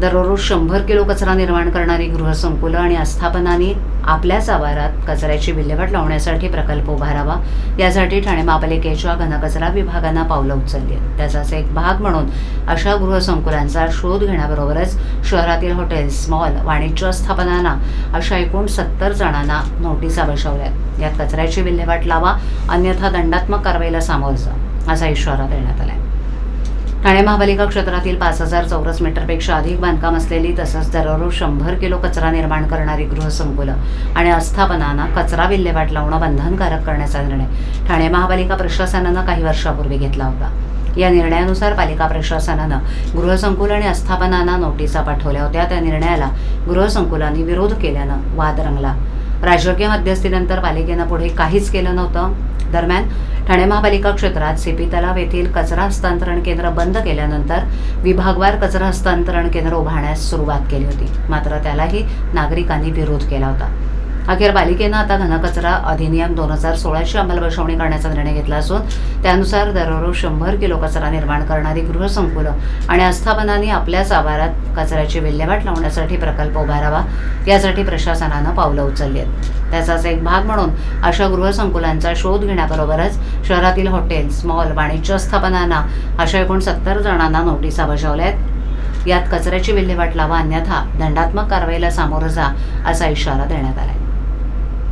दररोज शंभर किलो कचरा निर्माण करणारी गृहसंकुलं आणि आस्थापनांनी आपल्याच आवारात कचऱ्याची विल्हेवाट लावण्यासाठी प्रकल्प उभारावा. यासाठी ठाणे महापालिकेच्या घनकचरा विभागानं पावलं उचलली आहेत. त्याचाच एक भाग म्हणून अशा गृहसंकुलांचा शोध घेण्याबरोबरच शहरातील हॉटेल्स मॉल वाणिज्य स्थापनांना अशा एकूण सत्तर जणांना नोटिसा बजावल्या यात कचऱ्याची विल्हेवाट लावा अन्यथा दंडात्मक कारवाईला सामोरं जा असा इशारा देण्यात आला आहे ठाणे महापालिका क्षेत्रातील पाच हजार चौरस मीटरपेक्षा अधिक बांधकाम असलेली तसंच दररोज शंभर किलो कचरा निर्माण करणारी गृहसंकुलं आणि आस्थापनांना कचरा विल्हेवाट लावणं बंधनकारक करण्याचा निर्णय ठाणे महापालिका प्रशासनानं काही वर्षापूर्वी घेतला होता. या निर्णयानुसार पालिका प्रशासनानं गृहसंकुल आणि आस्थापनांना नोटिसा पाठवल्या होत्या. त्या निर्णयाला गृहसंकुलांनी विरोध केल्यानं वाद रंगला. राजकीय मध्यस्थीनंतर पालिकेनं पुढे काहीच केलं नव्हतं. दरम्यान ठाणे महापालिका क्षेत्रात सीपी तलाव येथील कचरा हस्तांतरण केंद्र बंद केल्यानंतर विभागवार कचरा हस्तांतरण केंद्र उभारण्यास सुरुवात केली होती. मात्र त्यालाही नागरिकांनी विरोध केला होता. अखेर पालिकेनं आता घनकचरा अधिनियम दोन हजार सोळाची अंमलबजावणी करण्याचा निर्णय घेतला असून त्यानुसार दररोज शंभर किलो कचरा निर्माण करणारी गृहसंकुलं आणि आस्थापनांनी आपल्याच आवारात कचऱ्याची विल्हेवाट लावण्यासाठी प्रकल्प उभारावा यासाठी प्रशासनानं पावलं उचलली आहेत. त्याचाच एक भाग म्हणून अशा गृहसंकुलांचा शोध घेण्याबरोबरच शहरातील हॉटेल्स मॉल वाणिज्य स्थापनांना अशा एकूण सत्तर जणांना नोटिसा बजावल्या आहेत. यात कचऱ्याची विल्हेवाट लावा अन्यथा दंडात्मक कारवाईला सामोरं जा असा इशारा देण्यात आला आहे